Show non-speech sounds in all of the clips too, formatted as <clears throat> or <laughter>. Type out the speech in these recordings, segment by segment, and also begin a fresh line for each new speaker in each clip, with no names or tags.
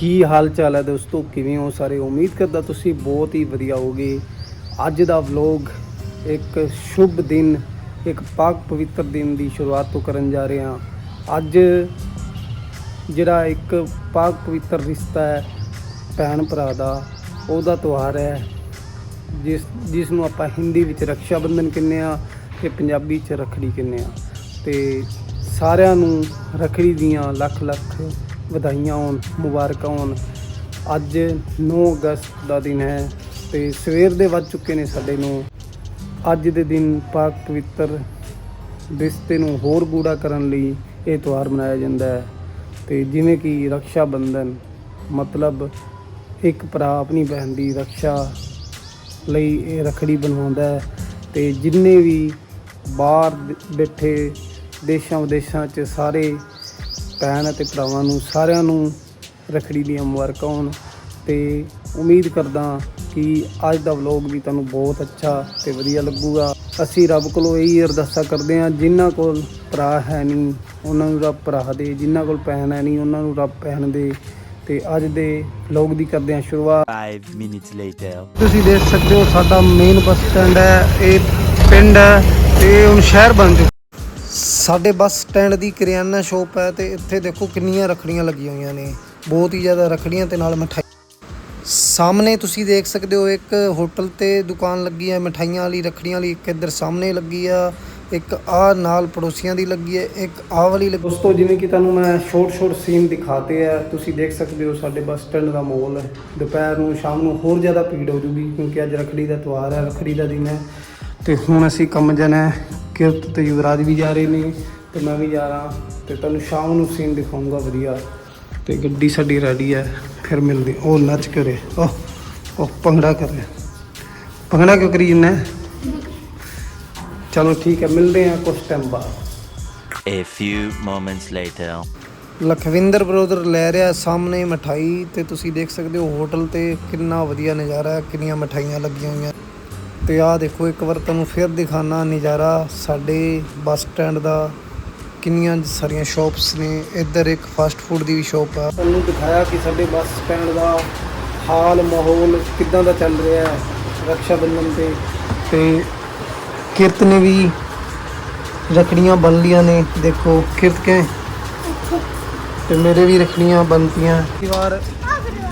ਕੀ ਹਾਲ ਚਾਲ ਹੈ ਦੋਸਤੋ? ਕਿਵੇਂ ਹੋ ਸਾਰੇ? ਉਮੀਦ ਕਰਦਾ ਤੁਸੀਂ ਬਹੁਤ ਹੀ ਵਧੀਆ ਹੋਗੇ ਅੱਜ ਦਾ ਵਲੌਗ ਇੱਕ ਸ਼ੁਭ ਦਿਨ, ਇੱਕ ਪਾਕ ਪਵਿੱਤਰ ਦਿਨ ਦੀ ਸ਼ੁਰੂਆਤ ਤੋਂ ਕਰਨ ਜਾ ਰਹੇ ਹਾਂ। ਅੱਜ ਜਿਹੜਾ ਇੱਕ ਪਾਕ ਪਵਿੱਤਰ ਰਿਸ਼ਤਾ ਹੈ ਭੈਣ ਭਰਾ ਦਾ, ਉਹਦਾ ਤਿਉਹਾਰ ਹੈ। ਜਿਸ ਜਿਸ ਨੂੰ ਆਪਾਂ ਹਿੰਦੀ ਵਿੱਚ ਰੱਖਿਆ ਬੰਧਨ ਕਹਿੰਦੇ ਆ ਤੇ ਪੰਜਾਬੀ ਚ ਰੱਖੜੀ ਕਹਿੰਦੇ ਆ ਤੇ ਸਾਰਿਆਂ ਨੂੰ ਰੱਖੜੀ ਦੀਆਂ ਲੱਖ ਲੱਖ ਵਧਾਈਆਂ ਹੋਣ, ਮੁਬਾਰਕਾਂ ਹੋਣ। ਅੱਜ 9 ਅਗਸਤ ਦਾ ਦਿਨ ਹੈ ਤੇ ਸਵੇਰ ਦੇ ਵੱਜ ਚੁੱਕੇ ਨੇ ਸਾਡੇ ਨੂੰ। ਅੱਜ ਦੇ ਦਿਨ ਪਾਕ ਪਵਿੱਤਰ ਰਿਸ਼ਤੇ ਨੂੰ ਹੋਰ ਗੂੜਾ ਕਰਨ ਲਈ ਇਹ ਤਿਉਹਾਰ ਮਨਾਇਆ ਜਾਂਦਾ ਹੈ। ਤੇ ਜਿਵੇਂ ਕਿ ਰੱਖਿਆ ਬੰਧਨ ਮਤਲਬ ਇੱਕ ਭਰਾ ਆਪਣੀ ਭੈਣ ਦੀ ਰੱਖਿਆ ਲਈ ਇਹ ਰਖੜੀ ਬਣਵਾਉਂਦਾ ਹੈ ਤੇ ਜਿੰਨੇ ਵੀ ਬਾਹਰ ਬੈਠੇ ਦੇਸ਼ਾਂ ਵਿਦੇਸ਼ਾਂ 'ਚ ਸਾਰੇ ਭੈਣ ਅਤੇ ਭਰਾਵਾਂ ਨੂੰ ਸਾਰਿਆਂ ਨੂੰ ਰਖੜੀ ਦੀਆਂ ਮੁਬਾਰਕਾਂ ਹੋਣ ਤੇ ਉਮੀਦ ਕਰਦਾ ਕਿ ਅੱਜ ਦਾ ਵਲੌਗ ਵੀ ਤੁਹਾਨੂੰ ਬਹੁਤ ਅੱਛਾ ਤੇ ਵਧੀਆ ਲੱਗੂਗਾ। ਅਸੀਂ ਰੱਬ ਕੋਲੋਂ ਇਹੀ ਅਰਦਾਸਾ ਕਰਦੇ ਹਾਂ ਜਿਨ੍ਹਾਂ ਕੋਲ ਭਰਾ ਹੈ ਨਹੀਂ ਉਹਨਾਂ ਨੂੰ ਰੱਬ ਭਰਾ ਦੇ ਜਿਨ੍ਹਾਂ ਕੋਲ ਭੈਣ ਹੈ ਨਹੀਂ ਉਹਨਾਂ ਨੂੰ ਰੱਬ ਭੈਣ ਦੇ। ਤੇ ਅੱਜ ਦੇ ਵਲੌਗ ਦੀ ਕਰਦੇ ਹਾਂ ਸ਼ੁਰੂਆਤ।
Five minutes later.
ਤੁਸੀਂ ਦੇਖ ਸਕਦੇ ਹੋ ਸਾਡਾ ਮੇਨ ਬੱਸ ਸਟੈਂਡ ਹੈ ਇਹ ਪਿੰਡ ਹੈ ਤੇ ਇਹ ਹੁਣ ਸ਼ਹਿਰ ਬਣ ਚੁੱਕਾ ਸਾਡੇ ਬੱਸ ਸਟੈਂਡ ਦੀ ਕਰਿਆਨਾ ਸ਼ੋਪ ਹੈ ਤੇ ਇੱਥੇ ਦੇਖੋ ਕਿੰਨੀਆਂ ਰਖੜੀਆਂ ਲੱਗੀਆਂ ਹੋਈਆਂ ਨੇ। ਬਹੁਤ ਹੀ ਜ਼ਿਆਦਾ ਰਖੜੀਆਂ ਤੇ ਨਾਲ ਮਠਾਈ। ਸਾਹਮਣੇ ਤੁਸੀਂ ਦੇਖ ਸਕਦੇ ਹੋ ਇੱਕ ਹੋਟਲ ਤੇ ਦੁਕਾਨ ਲੱਗੀ ਹੈ। ਮਠਾਈਆਂ ਵਾਲੀ, ਰਖੜੀਆਂ ਵਾਲੀ ਇੱਕ ਇੱਧਰ ਸਾਹਮਣੇ ਲੱਗੀ ਆ, ਇੱਕ ਆ ਨਾਲ ਪੜੋਸੀਆਂ ਦੀ ਲੱਗੀ ਹੈ, ਇੱਕ ਆ ਵਾਲੀ ਲੱਗੀ। ਦੋਸਤੋ, ਜਿਵੇਂ ਕਿ ਤੁਹਾਨੂੰ ਮੈਂ ਛੋਟ ਛੋਟ ਸੀਨ ਦਿਖਾਤੇ ਆ, ਤੁਸੀਂ ਦੇਖ ਸਕਦੇ ਹੋ ਸਾਡੇ ਬੱਸ ਸਟੈਂਡ ਦਾ ਮਾਹੌਲ। ਦੁਪਹਿਰ ਨੂੰ, ਸ਼ਾਮ ਨੂੰ ਹੋਰ ਜ਼ਿਆਦਾ ਭੀੜ ਹੋ ਜੂਗੀ ਕਿਉਂਕਿ ਅੱਜ ਰਖੜੀ ਦਾ ਤਿਉਹਾਰ ਹੈ, ਰਖੜੀ ਦਾ ਦਿਨ ਹੈ। ਤੇ ਹੁਣ ਅਸੀਂ ਕੰਮ ਜਾਣਾ ਕਿਰਤ ਤੇ ਯੁਵਰਾਜ ਵੀ ਜਾ ਰਹੇ ਨੇ ਤੇ ਮੈਂ ਵੀ ਜਾ ਰਹਾ ਤੇ ਤੁਹਾਨੂੰ ਸ਼ਾਮ ਨੂੰ ਸੀਨ ਦਿਖਾਉਂਗਾ ਵਧੀਆ। ਤੇ ਗੱਡੀ ਸਾਡੀ ਰੈਡੀ ਹੈ ਫਿਰ ਮਿਲਦੇ ਉਹ ਨੱਚ ਕਰੇ। ਉਹ ਉਹ ਭੰਗੜਾ ਕਰ। ਭੰਗੜਾ ਕਿਉਂ ਕਰੀ ਜੰਨਾ ਚਲੋ ਠੀਕ ਹੈ ਮਿਲਦੇ ਹਾਂ ਕੁਝ ਟਾਈਮ ਬਾਅਦ।
A few moments later.
Lakhwinder brother ਲੈ ਰਿਹਾ ਸਾਹਮਣੇ ਮਠਾਈ ਤੇ ਤੁਸੀਂ ਦੇਖ ਸਕਦੇ ਹੋ ਹੋਟਲ ਤੇ ਕਿੰਨਾ ਵਧੀਆ ਨਜ਼ਾਰਾ ਹੈ ਕਿੰਨੀਆਂ ਮਠਾਈਆਂ ਲੱਗੀਆਂ ਹੋਈਆਂ। ਤੇ ਆਹ ਦੇਖੋ ਇੱਕ ਵਾਰ ਤੁਹਾਨੂੰ ਫਿਰ ਦਿਖਾਣਾ ਨਜ਼ਾਰਾ ਸਾਡੇ ਬੱਸ ਸਟੈਂਡ ਦਾ। ਕਿੰਨੀਆਂ ਸਾਰੀਆਂ ਸ਼ਾਪਸ ਨੇ। ਇੱਧਰ ਇੱਕ ਫਾਸਟ ਫੂਡ ਦੀ ਵੀ ਸ਼ਾਪ ਆ। ਤੁਹਾਨੂੰ ਦਿਖਾਇਆ ਕਿ ਸਾਡੇ ਬੱਸ ਸਟੈਂਡ ਦਾ ਹਾਲ ਮਾਹੌਲ ਕਿੱਦਾਂ ਦਾ ਚੱਲ ਰਿਹਾ ਹੈ ਰਕਸ਼ਾ ਬੰਧਨ ਤੇ। ਤੇ ਕਿਰਤ ਨੇ ਵੀ ਰਖੜੀਆਂ ਬਣ ਲੀਆਂ ਨੇ। ਦੇਖੋ ਕਿਰਤ ਕੇ ਤੇ ਮੇਰੇ ਵੀ ਰਖੜੀਆਂ ਬਣਤੀਆਂ ਇਸ ਵਾਰ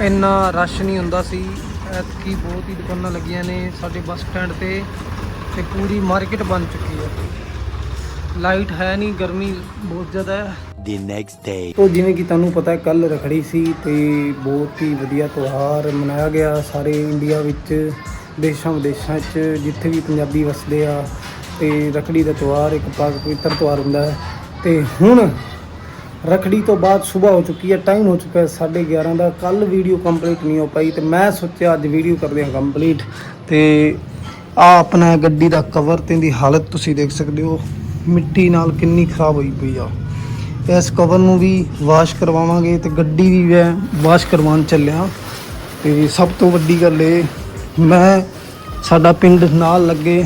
ਇੰਨਾ ਰਸ਼ ਨਹੀਂ ਹੁੰਦਾ ਸੀ। ਐਤਕੀ ਬਹੁਤ ਹੀ ਦੁਕਾਨਾਂ ਲੱਗੀਆਂ ਨੇ ਸਾਡੇ ਬੱਸ ਸਟੈਂਡ ਤੇ ਤੇ ਪੂਰੀ ਮਾਰਕੀਟ ਬਣ ਚੁੱਕੀ ਹੈ। ਲਾਈਟ ਹੈ ਨਹੀਂ ਗਰਮੀ ਬਹੁਤ ਜ਼ਿਆਦਾ ਹੈ।
The next day.
ਤੋ ਜਿਵੇਂ ਕਿ ਤੁਹਾਨੂੰ ਪਤਾ ਹੈ ਕੱਲ ਰਖੜੀ ਸੀ ਤੇ ਬਹੁਤ ਹੀ ਵਧੀਆ ਤਿਉਹਾਰ ਮਨਾਇਆ ਗਿਆ ਸਾਰੇ ਇੰਡੀਆ ਵਿੱਚ ਦੇਸ਼ਾਂ ਵਿਦੇਸ਼ਾਂ 'ਚ ਜਿੱਥੇ ਵੀ ਪੰਜਾਬੀ ਵਸਦੇ ਆ। ਤੇ ਰਖੜੀ ਦਾ ਤਿਉਹਾਰ ਇੱਕ ਪਾਕ ਪਵਿੱਤਰ ਤਿਉਹਾਰ ਹੁੰਦਾ ਹੈ। ਤੇ ਹੁਣ ਰਖੜੀ ਤੋਂ ਬਾਅਦ ਸਵੇਰ ਹੋ ਚੁੱਕੀ ਹੈ ਟਾਈਮ ਹੋ ਚੁੱਕਾ ਹੈ 11:30 ਦਾ। ਕੱਲ ਵੀਡੀਓ ਕੰਪਲੀਟ ਨਹੀਂ ਹੋ ਪਾਈ ਤੇ ਮੈਂ ਸੋਚਿਆ ਅੱਜ ਵੀਡੀਓ ਕਰਦੇ ਹਾਂ ਕੰਪਲੀਟ ਤੇ ਆ ਆਪਣਾ ਗੱਡੀ ਦਾ ਕਵਰ ਤੇ ਦੀ ਹਾਲਤ ਤੁਸੀਂ ਦੇਖ ਸਕਦੇ ਹੋ, ਮਿੱਟੀ ਨਾਲ ਕਿੰਨੀ ਖਰਾਬ ਹੋਈ ਪਈ ਆ। ਇਸ ਕਵਰ ਨੂੰ ਵੀ ਵਾਸ਼ ਕਰਵਾਵਾਂਗੇ ਤੇ ਗੱਡੀ ਵੀ ਮੈਂ ਵਾਸ਼ ਕਰਵਾਉਣ ਚੱਲਿਆ। ਤੇ ਸਭ ਤੋਂ ਵੱਡੀ ਗੱਲ ਇਹ, ਮੈਂ ਸਾਡਾ ਪਿੰਡ ਨਾਲ ਲੱਗੇ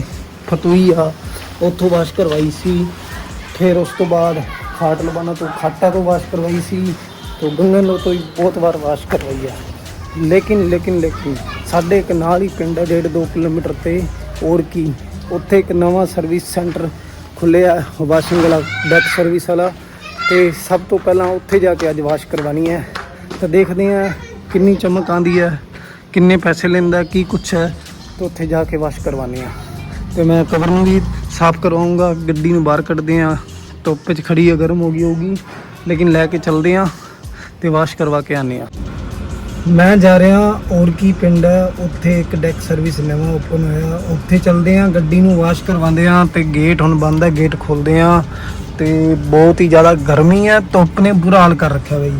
ਫਤੂਈ ਆ, ਉੱਥੋਂ ਵਾਸ਼ ਕਰਵਾਈ ਸੀ। ਫਿਰ ਉਸ ਤੋਂ ਬਾਅਦ ਖਾਟ ਲਵਾਣਾ ਤੋਂ ਖਾਟਾ ਤੋਂ ਵਾਸ਼ ਕਰਵਾਈ ਸੀ, ਤੋਂ ਗੰਗਨ ਤੋਂ ਹੀ ਬਹੁਤ ਵਾਰ ਵਾਸ਼ ਕਰਵਾਈ ਆ। ਲੇਕਿਨ ਲੇਕਿਨ ਲੇਕਿਨ ਸਾਡੇ ਇੱਕ ਨਾਲ ਹੀ ਪਿੰਡ ਹੈ ਡੇਢ 2 ਕਿਲੋਮੀਟਰ ਤੇ, ਹੋਰ ਕੀ। ਉੱਥੇ ਇੱਕ ਨਵਾਂ ਸਰਵਿਸ ਸੈਂਟਰ ਖੁੱਲਿਆ ਵਾਸ਼ਿੰਗ ਵਾਲਾ ਡੈਕ ਸਰਵਿਸ ਵਾਲਾ। ਤੇ ਸਭ ਤੋਂ ਪਹਿਲਾਂ ਉੱਥੇ ਜਾ ਕੇ ਅੱਜ ਵਾਸ਼ ਕਰਵਾਣੀ ਹੈ ਤਾਂ ਦੇਖਦੇ ਹਾਂ ਕਿੰਨੀ ਚਮਕ ਆਂਦੀ ਹੈ ਕਿੰਨੇ ਪੈਸੇ ਲੈਂਦਾ, ਕੀ ਕੁਛ ਹੈ ਤੇ ਉੱਥੇ ਜਾ ਕੇ ਵਾਸ਼ ਕਰਵਾਣੀ ਹੈ ਤੇ ਮੈਂ ਕਵਰ ਨੂੰ ਵੀ ਸਾਫ਼ ਕਰਵਾਉਂਗਾ, ਗੱਡੀ ਨੂੰ ਬਾਹਰ ਕੱਢਦੇ ਹਾਂ ਧੁੱਪ 'ਚ ਖੜੀ ਹੈ ਗਰਮ ਹੋ ਗਈ ਹੋਗੀ ਲੇਕਿਨ ਲੈ ਕੇ ਚੱਲਦੇ ਹਾਂ ਤੇ ਵਾਸ਼ ਕਰਵਾ ਕੇ ਆਨੇ ਆ। ਮੈਂ ਜਾ ਰਿਹਾ ਔਰ ਪਿੰਡ ਹੈ ਉੱਥੇ ਇੱਕ ਡੈਕ ਸਰਵਿਸ ਨਵਾਂ ਓਪਨ ਹੋਇਆ। ਉੱਥੇ ਚੱਲਦੇ ਹਾਂ ਗੱਡੀ ਨੂੰ ਵਾਸ਼ ਕਰਵਾਉਂਦੇ ਹਾਂ ਤੇ ਗੇਟ ਹੁਣ ਬੰਦ ਹੈ ਗੇਟ ਖੋਲਦੇ ਹਾਂ ਤੇ ਬਹੁਤ ਹੀ ਜ਼ਿਆਦਾ ਗਰਮੀ ਹੈ ਧੁੱਪ ਨੇ ਬੁਰਾ ਹਾਲ ਕਰ ਰੱਖਿਆ ਬਈ।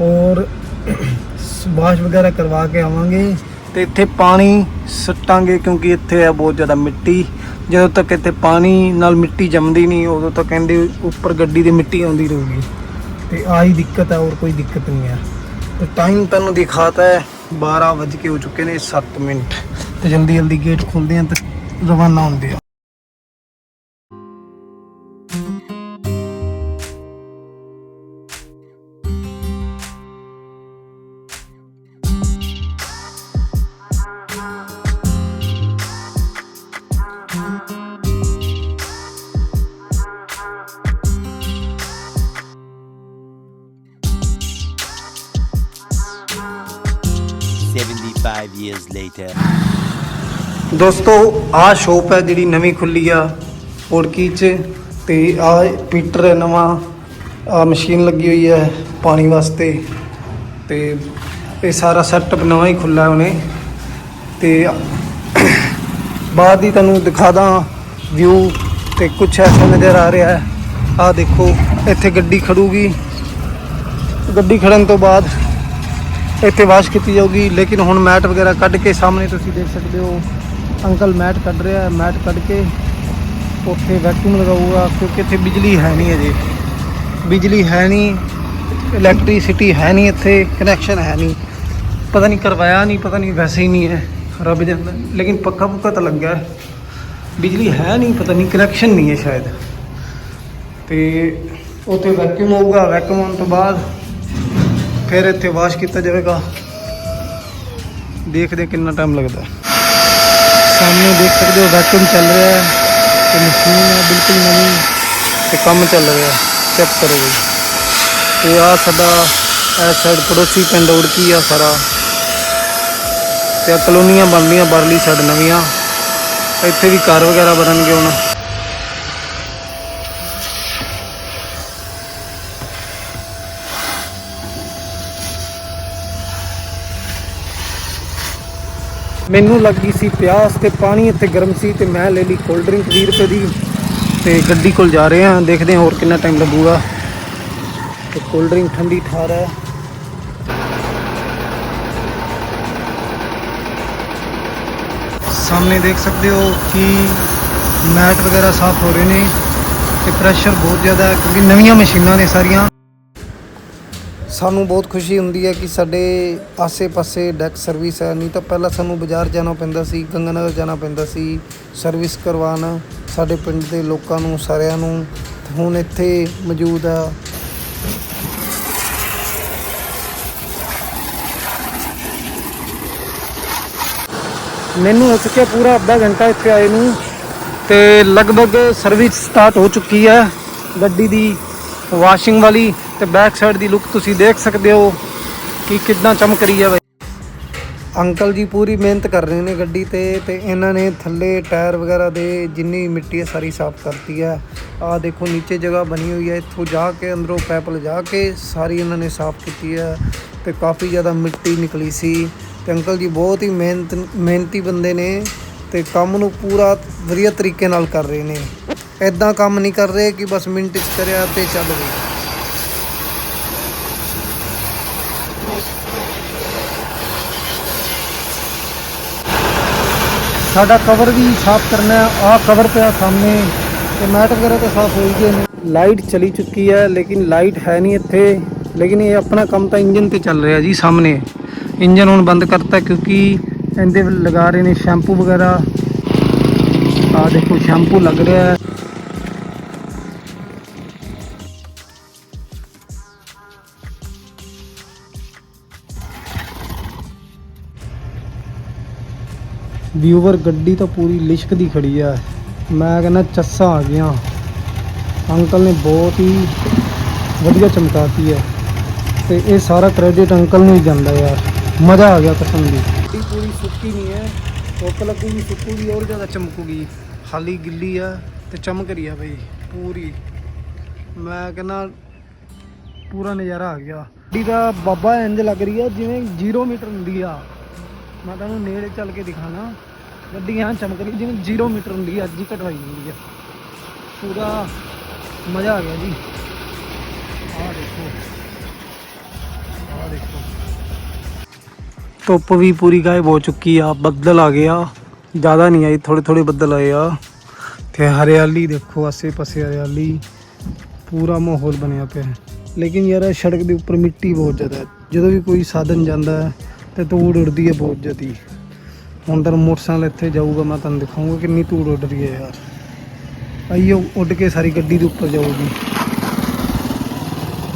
ਔਰ <clears throat> ਵਾਸ਼ ਵਗੈਰਾ ਕਰਵਾ ਕੇ ਆਵਾਂਗੇ ਤੇ ਇੱਥੇ ਪਾਣੀ ਸੱਟਾਂਗੇ ਕਿਉਂਕਿ ਇੱਥੇ ਹੈ ਬਹੁਤ ਜ਼ਿਆਦਾ ਮਿੱਟੀ। ਜਦੋਂ ਤੱਕ ਇੱਥੇ ਪਾਣੀ ਨਾਲ ਮਿੱਟੀ ਜੰਮਦੀ ਨਹੀਂ, ਉਦੋਂ ਤੱਕ ਕਹਿੰਦੇ ਉੱਪਰ ਗੱਡੀ ਦੀ ਮਿੱਟੀ ਆਉਂਦੀ ਰਹੂਗੀ। ਤੇ ਆਹੀ ਦਿੱਕਤ ਹੈ, ਹੋਰ ਕੋਈ ਦਿੱਕਤ ਨਹੀਂ ਹੈ। ਤੇ ਟਾਈਮ ਤੁਹਾਨੂੰ ਦਿਖਾਤਾ ਹੈ 12 ਵਜ ਕੇ ਹੋ ਚੁੱਕੇ ਨੇ 7 ਮਿੰਟ। ਤੇ ਜਲਦੀ ਜਲਦੀ ਗੇਟ ਖੋਲਦੇ ਆ ਤੇ ਰਵਾਨਾ ਹੁੰਦੇ ਆ
75 years later.
ਦੋਸਤੋ, ਆਹ ਸ਼ੋਪ ਹੈ ਜਿਹੜੀ ਨਵੀਂ ਖੁੱਲੀ ਆ ਪੋੜਕੀ ਚ, ਤੇ ਆ ਪੀਟਰ ਹੈ ਨਵਾਂ ਆ ਮਸ਼ੀਨ ਲੱਗੀ ਹੋਈ ਹੈ ਪਾਣੀ ਵਾਸਤੇ, ਤੇ ਇਹ ਸਾਰਾ ਸੈਟਅਪ ਨਵਾਂ ਹੀ ਖੁੱਲਾ ਉਹਨੇ ਤੇ ਬਾਅਦ ਹੀ ਤੁਹਾਨੂੰ ਦਿਖਾ ਦਾਂ ਵਿਊ ਤੇ ਕੁਛ ਐਸਾ ਨਜ਼ਰ ਆ ਰਿਹਾ ਹੈ। ਆ ਦੇਖੋ, ਇੱਥੇ ਗੱਡੀ ਖੜੂਗੀ। ਗੱਡੀ ਖੜਨ ਤੋਂ ਬਾਅਦ ਇੱਥੇ ਵਾਸ਼ ਕੀਤੀ ਜਾਊਗੀ, ਲੇਕਿਨ ਹੁਣ ਮੈਟ ਵਗੈਰਾ ਕੱਢ ਕੇ ਸਾਹਮਣੇ ਤੁਸੀਂ ਦੇਖ ਸਕਦੇ ਹੋ, ਅੰਕਲ ਮੈਟ ਕੱਢ ਰਿਹਾ ਹੈ, ਮੈਟ ਕੱਢ ਕੇ ਉੱਥੇ ਵੈਕਿਊਮ ਲਗਾਊਗਾ, ਕਿਉਂਕਿ ਇੱਥੇ ਬਿਜਲੀ ਹੈ ਨਹੀਂ ਅਜੇ। ਬਿਜਲੀ ਹੈ ਨਹੀਂ ਇਲੈਕਟ੍ਰਿਸਿਟੀ ਹੈ ਨਹੀਂ ਇੱਥੇ ਕਨੈਕਸ਼ਨ ਹੈ ਨਹੀਂ। ਪਤਾ ਨਹੀਂ ਕਰਵਾਇਆ ਨਹੀਂ, ਪਤਾ ਨਹੀਂ ਵੈਸੇ ਹੀ ਨਹੀਂ ਹੈ, ਰੱਬ ਜਾਣਦਾ। ਲੇਕਿਨ ਪੱਕਾ ਪੁੱਕਾ ਤਾਂ ਲੱਗਾ ਬਿਜਲੀ ਹੈ ਨਹੀਂ, ਪਤਾ ਨਹੀਂ ਕਨੈਕਸ਼ਨ ਨਹੀਂ ਹੈ ਸ਼ਾਇਦ। ਤੇ ਉੱਥੇ ਵੈਕਿਊਮ ਹੋਊਗਾ ਵੈਕਿਊਮ ਹੋਣ ਤੋਂ ਬਾਅਦ ਫਿਰ ਇੱਥੇ ਵਾਸ਼ ਕੀਤਾ ਜਾਵੇਗਾ। ਦੇਖਦੇ ਕਿੰਨਾ ਟਾਈਮ ਲੱਗਦਾ। ਹੈ। ਸਾਹਮਣੇ ਦੇਖ ਸਕਦੇ ਹੋ ਵੈਕਿਊਮ ਚੱਲ ਰਿਹਾ ਹੈ ਤੇ ਮਸ਼ੀਨ ਹੈ, ਬਿਲਕੁਲ ਨਵੀਂ ਤੇ ਕੰਮ ਚੱਲ ਰਿਹਾ ਚੈੱਕ ਕਰੋ ਜੀ। ਤੇ ਆ ਸਾਡਾ ਇਹ ਸਾਈਡ ਪੜੋਸੀ ਪਿੰਡ ਉੜਕੀ ਆ ਸਾਰਾ। ਤੇ ਕਲੋਨੀਆਂ ਬਣਦੀਆਂ ਬਰਲੀ ਸਾਈਡ ਨਵੀਆਂ। ਇੱਥੇ ਵੀ ਘਰ ਵਗੈਰਾ ਬਣਨਗੇ ਹੁਣ। ਮੈਨੂੰ ਲੱਗੀ ਸੀ ਪਿਆਸ ਤੇ ਪਾਣੀ ਇੱਥੇ ਗਰਮ ਸੀ ਤੇ ਮੈਂ ਲੈ ਲਈ ਕੋਲਡ ਡਰਿੰਕ 20 ਰੁਪਏ ਦੀ। ਤੇ ਗੱਡੀ ਕੋਲ ਜਾ ਰਹੇ ਹਾਂ, ਦੇਖਦੇ ਹਾਂ ਹੋਰ ਕਿੰਨਾ ਟਾਈਮ ਲੱਗੂਗਾ। ਤੇ ਕੋਲਡ ਡਰਿੰਕ ਠੰਡੀ ਠਾਰ ਹੈ। ਸਾਹਮਣੇ ਦੇਖ ਸਕਦੇ ਹੋ ਕਿ ਮੈਟ ਵਗੈਰਾ ਸਾਫ਼ ਹੋ ਰਹੇ ਨੇ ਤੇ ਪ੍ਰੈਸ਼ਰ ਬਹੁਤ ਜ਼ਿਆਦਾ ਹੈ ਕਿਉਂਕਿ ਨਵੀਆਂ ਮਸ਼ੀਨਾਂ ਨੇ ਸਾਰੀਆਂ। ਸਾਨੂੰ ਬਹੁਤ ਖੁਸ਼ੀ ਹੁੰਦੀ ਹੈ ਕਿ ਸਾਡੇ ਆਸੇ-ਪਾਸੇ ਡੈਕ ਸਰਵਿਸ ਹੈ। ਨਹੀਂ ਤਾਂ ਪਹਿਲਾਂ ਸਾਨੂੰ ਬਾਜ਼ਾਰ ਜਾਣਾ ਪੈਂਦਾ ਸੀ, ਗੰਗਾਨਗਰ ਜਾਣਾ ਪੈਂਦਾ ਸੀ ਸਰਵਿਸ ਕਰਵਾਉਣ ਸਾਡੇ ਪਿੰਡ ਦੇ ਲੋਕਾਂ ਨੂੰ, ਸਾਰਿਆਂ ਨੂੰ। ਹੁਣ ਇੱਥੇ ਮੌਜੂਦ ਆ। ਮੈਨੂੰ ਹੋ ਚੁੱਕਿਆ ਪੂਰਾ ਅੱਧਾ ਘੰਟਾ ਇੱਥੇ ਆਏ ਨੂੰ ਤੇ ਲਗਭਗ ਸਰਵਿਸ ਸਟਾਰਟ ਹੋ ਚੁੱਕੀ ਹੈ। ਗੱਡੀ ਦੀ ਵਾਸ਼ਿੰਗ ਵਾਲੀ ਤੇ ਬੈਕ ਸਾਈਡ ਦੀ ਲੁੱਕ ਤੁਸੀਂ ਦੇਖ ਸਕਦੇ ਹੋ ਕਿ ਕਿੰਨਾ ਚਮਕ ਰਹੀ ਹੈ ਬਾਈ। ਅੰਕਲ ਜੀ ਪੂਰੀ ਮਿਹਨਤ ਕਰ ਰਹੇ ਨੇ ਗੱਡੀ ਤੇ ਤੇ ਇਹਨਾਂ ਨੇ ਥੱਲੇ ਟਾਇਰ ਵਗੈਰਾ ਦੇ ਜਿੰਨੀ ਮਿੱਟੀ ਹੈ ਸਾਰੀ ਸਾਫ਼ ਕਰਤੀ ਹੈ ਆਹ ਦੇਖੋ ਨੀਚੇ ਜਗ੍ਹਾ ਬਣੀ ਹੋਈ ਹੈ, ਇੱਥੋਂ ਜਾ ਕੇ ਅੰਦਰੋਂ ਪਾਈਪ ਜਾ ਕੇ ਸਾਰੀ ਇਹਨਾਂ ਨੇ ਸਾਫ਼ ਕੀਤੀ ਹੈ ਤੇ ਕਾਫੀ ਜ਼ਿਆਦਾ ਮਿੱਟੀ ਨਿਕਲੀ ਸੀ ਤੇ ਅੰਕਲ ਜੀ ਬਹੁਤ ਹੀ ਮਿਹਨਤ, ਮਿਹਨਤੀ ਬੰਦੇ ਨੇ ਤੇ ਕੰਮ ਨੂੰ ਪੂਰਾ ਵਧੀਆ ਤਰੀਕੇ ਨਾਲ ਕਰ ਰਹੇ ਨੇ। ਐਦਾਂ ਕੰਮ ਨਹੀਂ ਕਰ ਰਹੇ ਕਿ ਬਸ ਮਿੰਟ 'ਚ ਕਰਿਆ ਤੇ ਚੱਲ ਗਏ ਸਾਡਾ ਕਵਰ ਵੀ ਸਾਫ਼ ਕਰਨਾ ਹੈ। ਆਹ ਕਵਰ ਪਿਆ ਸਾਹਮਣੇ। ਤੇ ਮੈਟ ਵਗੈਰਾ ਤਾਂ ਸਾਫ਼ ਹੋ ਗਏ ਨੇ। ਲਾਈਟ ਚਲੀ ਚੁੱਕੀ ਹੈ, ਲੇਕਿਨ ਲਾਈਟ ਹੈ ਨਹੀਂ ਇੱਥੇ। ਲੇਕਿਨ ਇਹ ਆਪਣਾ ਕੰਮ ਤਾਂ ਇੰਜਨ ਤੇ ਚੱਲ ਰਿਹਾ ਜੀ ਸਾਹਮਣੇ। ਇੰਜਨ ਹੁਣ ਬੰਦ ਕਰਤਾ ਕਿਉਂਕਿ ਇਹਦੇ ਲਗਾ ਰਹੇ ਨੇ ਸ਼ੈਂਪੂ ਵਗੈਰਾ। ਆ ਦੇਖੋ ਸ਼ੈਂਪੂ ਲੱਗ ਰਿਹਾ ਹੈ। ਵਿਊਵਰ ਗੱਡੀ ਤਾਂ ਪੂਰੀ ਲਿਸ਼ਕਦੀ ਖੜੀ ਆ। ਮੈਂ ਕਹਿੰਦਾ ਚੱਸਾ ਆ ਗਿਆ ਅੰਕਲ ਨੇ ਬਹੁਤ ਹੀ ਵਧੀਆ ਚਮਕਾਤੀ ਹੈ। ਤੇ ਇਹ ਸਾਰਾ ਕ੍ਰੈਡਿਟ ਅੰਕਲ ਨੂੰ ਹੀ ਜਾਂਦਾ ਯਾਰ। ਮਜ਼ਾ ਆ ਗਿਆ ਕਸਮ ਦੀ। ਗੱਡੀ ਪੂਰੀ ਸੁੱਕੀ ਨਹੀਂ ਹੈ। ਧੁੱਪ ਲੱਗੂਗੀ, ਸੁੱਕੂਗੀ, ਹੋਰ ਜ਼ਿਆਦਾ ਚਮਕੂਗੀ। ਖਾਲੀ ਗਿੱਲੀ ਆ ਤੇ ਚਮਕ ਰਹੀ ਆ ਬਈ, ਪੂਰੀ। ਮੈਂ ਕਹਿੰਦਾ ਪੂਰਾ ਨਜ਼ਾਰਾ ਆ ਗਿਆ। ਗੱਡੀ ਦਾ ਬਾਬਾ ਇੰਜ ਲੱਗ ਰਹੀ ਆ, ਜਿਵੇਂ 0 ਮੀਟਰ ਹੁੰਦੀ ਆ। ਮੈਂ ਤੁਹਾਨੂੰ ਨੇੜੇ ਚੱਲ ਕੇ ਦਿਖਾਣਾ। ਗੱਡੀ ਐਂ ਚਮਕ ਰਹੀ ਜਿਵੇਂ 0 ਮੀਟਰ ਹੁੰਦੀ ਅੱਜ ਹੀ ਕਟਵਾਈ ਹੁੰਦੀ ਆ। ਪੂਰਾ ਮਜ਼ਾ ਆ ਗਿਆ ਜੀ। ਆਹ ਦੇਖੋ। ਆਹ ਦੇਖੋ। ਧੁੱਪ ਵੀ ਪੂਰੀ ਗਾਇਬ ਹੋ ਚੁੱਕੀ ਆ, ਬੱਦਲ ਆ ਗਿਆ ਜ਼ਿਆਦਾ ਨਹੀਂ ਆਈ ਥੋੜੇ ਥੋੜੇ ਬੱਦਲ ਆਏ ਆ। ਤੇ ਹਰਿਆਲੀ ਦੇਖੋ ਆਸੇ ਪਾਸੇ ਹਰਿਆਲੀ। ਪੂਰਾ ਮਾਹੌਲ ਬਣਿਆ ਪਿਆ। ਹੈ ਲੇਕਿਨ ਯਾਰ ਸੜਕ ਦੇ ਉੱਪਰ ਮਿੱਟੀ ਬਹੁਤ ਜ਼ਿਆਦਾ ਹੈ। ਜਦੋਂ ਵੀ ਕੋਈ ਸਾਧਨ ਜਾਂਦਾ ਹੈ, ਤੇ ਧੂੜ ਉੜਦੀ ਹੈ ਬਹੁਤ ਜ਼ਿਆਦੀ। ਅੰਦਰ ਮੋਟਰਸਾਈਕਲ ਇੱਥੇ ਜਾਊਗਾ, ਮੈਂ ਤੁਹਾਨੂੰ ਦਿਖਾਊਂਗਾ ਕਿੰਨੀ ਧੂੜ ਉੱਡ ਰਹੀ ਹੈ ਯਾਰ। ਆਈਓ, ਉੱਡ ਕੇ ਸਾਰੀ ਗੱਡੀ ਦੇ ਉੱਪਰ ਜਾਊਗੀ।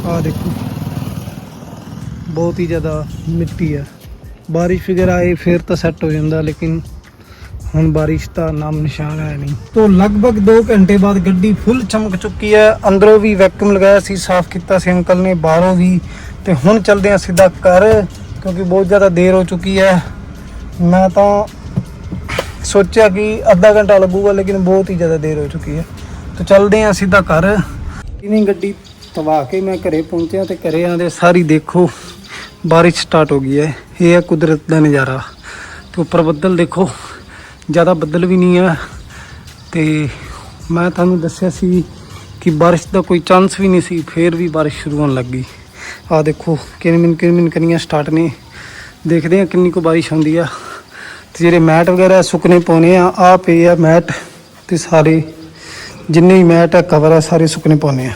ਆਹ ਦੇਖੋ, ਬਹੁਤ ਹੀ ਜ਼ਿਆਦਾ ਮਿੱਟੀ ਹੈ। ਬਾਰਿਸ਼ ਵਗੈਰਾ ਆਏ, ਫਿਰ ਤਾਂ ਸੈੱਟ ਹੋ ਜਾਂਦਾ, ਲੇਕਿਨ ਹੁਣ ਬਾਰਿਸ਼ ਦਾ ਨਾਮ ਨਿਸ਼ਾਨ ਹੈ ਨਹੀਂ। ਤੋਂ ਲਗਭਗ 2 ਘੰਟੇ ਬਾਅਦ ਗੱਡੀ ਫੁੱਲ ਚਮਕ ਚੁੱਕੀ ਹੈ। ਅੰਦਰੋਂ ਵੀ ਵੈਕਿਊਮ ਲਗਾਇਆ ਸੀ, ਸਾਫ਼ ਕੀਤਾ ਸੀ, ਅੰਕਲ ਨੇ, ਬਾਹਰੋਂ ਵੀ। ਤੇ ਹੁਣ ਚੱਲਦੇ ਹਾਂ ਸਿੱਧਾ ਘਰ, ਕਿਉਂਕਿ ਬਹੁਤ ਜ਼ਿਆਦਾ ਦੇਰ ਹੋ ਚੁੱਕੀ ਹੈ। ਮੈਂ ਤਾਂ ਸੋਚਿਆ ਕਿ ਅੱਧਾ ਘੰਟਾ ਲੱਗੂਗਾ, ਲੇਕਿਨ ਬਹੁਤ ਹੀ ਜ਼ਿਆਦਾ ਦੇਰ ਹੋ ਚੁੱਕੀ ਹੈ। ਤਾਂ ਚੱਲਦੇ ਹਾਂ ਸਿੱਧਾ ਘਰ। ਇਨੀ ਗੱਡੀ ਤਵਾ ਕੇ ਮੈਂ ਘਰੇ ਪਹੁੰਚਿਆ ਤੇ ਘਰੇ ਆਂਦੇ ਸਾਰੀ ਦੇਖੋ, ਬਾਰਿਸ਼ ਸਟਾਰਟ ਹੋ ਗਈ ਹੈ। ਇਹ ਹੈ ਕੁਦਰਤ ਦਾ ਨਜ਼ਾਰਾ। ਤੇ ਉੱਪਰ ਬੱਦਲ ਦੇਖੋ, ਜ਼ਿਆਦਾ ਬੱਦਲ ਵੀ ਨਹੀਂ ਹੈ। ਤੇ ਮੈਂ ਤੁਹਾਨੂੰ ਦੱਸਿਆ ਸੀ ਕਿ ਬਾਰਿਸ਼ ਦਾ ਕੋਈ ਚਾਂਸ ਵੀ ਨਹੀਂ ਸੀ, ਫੇਰ ਵੀ ਬਾਰਿਸ਼ ਸ਼ੁਰੂ ਹੋਣ ਲੱਗ ਗਈ। ਆ ਦੇਖੋ, ਕਿਨਮਿਨ ਕਿਨਮਿਨ ਕਨੀਆਂ ਸਟਾਰਟ ਨੇ। ਦੇਖਦੇ ਹਾਂ ਕਿੰਨੀ ਕੁ ਬਾਰਿਸ਼ ਹੁੰਦੀ ਆ। ਤੇ ਜਿਹੜੇ ਮੈਟ ਵਗੈਰਾ ਸੁੱਕਣੇ ਪਾਉਣੇ ਆ ਆ ਪਏ ਆ ਮੈਟ ਤੇ ਸਾਰੇ, ਜਿੰਨੇ ਵੀ ਮੈਟ ਆ ਕਵਰ ਆ, ਸਾਰੇ ਸੁੱਕਣੇ ਪਾਉਣੇ ਆ।